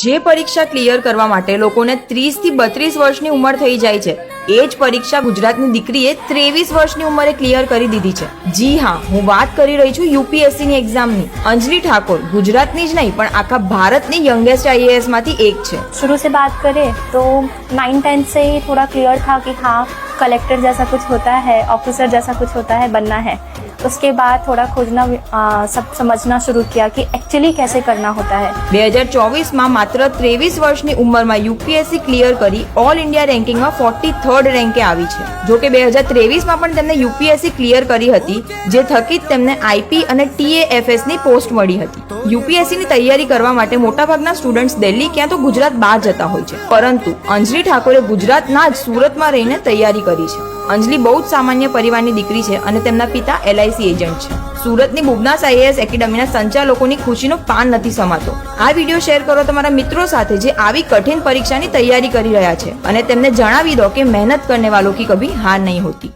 જે પરીક્ષા ક્લિયર કરવા માટે લોકોને ત્રીસથી બત્રીસ વર્ષની ઉંમર થઈ જાય છે. એ જ પરીક્ષા ગુજરાતની દીકરીએ ત્રેવીસ વર્ષની ઉંમરે ક્લિયર કરી દીધી છે. જી હા, હું વાત કરી રહી છું યુપીએસસીની એક્ઝામની અંજલિ ઠાકોર, ગુજરાતની જ નહીં, પણ આખા ભારતની યંગેસ્ટ આઈએએસમાંથી એક છે. શરૂ સે બાત કરે તો નાઇન ટેન્થ સે થોડા ક્લિયર થા કે હા કલેક્ટર જૈસા કુછ હોતા હૈ ઓફિસર જૈસા કુછ હોતા હૈ, બનના હૈ. उसके बाद थोड़ा खोजना आ, सब समझना शुरू किया कि एक्चुअली कैसे करना होता है બે હજાર ચોવીસમાં માત્ર ત્રેવીસ વર્ષની ઉંમરમાં યુપીએસસી ક્લિયર કરી ઓલ ઇન્ડિયા રેન્કિંગમાં ફોર્ટી થર્ડ રેન્કે આવી છે જો કે બે હજાર ત્રેવીસમાં પણ તેમને યુપીએસસી ક્લિયર કરી હતી જે થકી જ તેમને આઈપી અને ટીએએફએસ ની પોસ્ટ મળી હતી યુપીએસસી ની તૈયારી કરવા માટે મોટાભાગના સ્ટુડન્ટ્સ દિલ્હી ક્યાં તો ગુજરાત બહાર જતા હોય છે પરંતુ અંજલિ ઠાકોરે ગુજરાતના જ સુરતમાં રહીને તૈયારી કરી છે અંજલિ બહુ જ સામાન્ય પરિવારની દીકરી છે અને તેમના પિતા એલઆઈસી એજન્ટ છે. સુરતની બુબનાસ આઈએએસ એકેડમીના સંચાલકોની ખુશીનો પાન નથી સમાતો. આ વીડિયો શેર કરો તમારા મિત્રો સાથે જે આવી કઠિન પરીક્ષાની તૈયારી કરી રહ્યા છે અને તેમને જણાવી દો કે મહેનત કરને વાલો કી કભી હાર નહીં હોતી.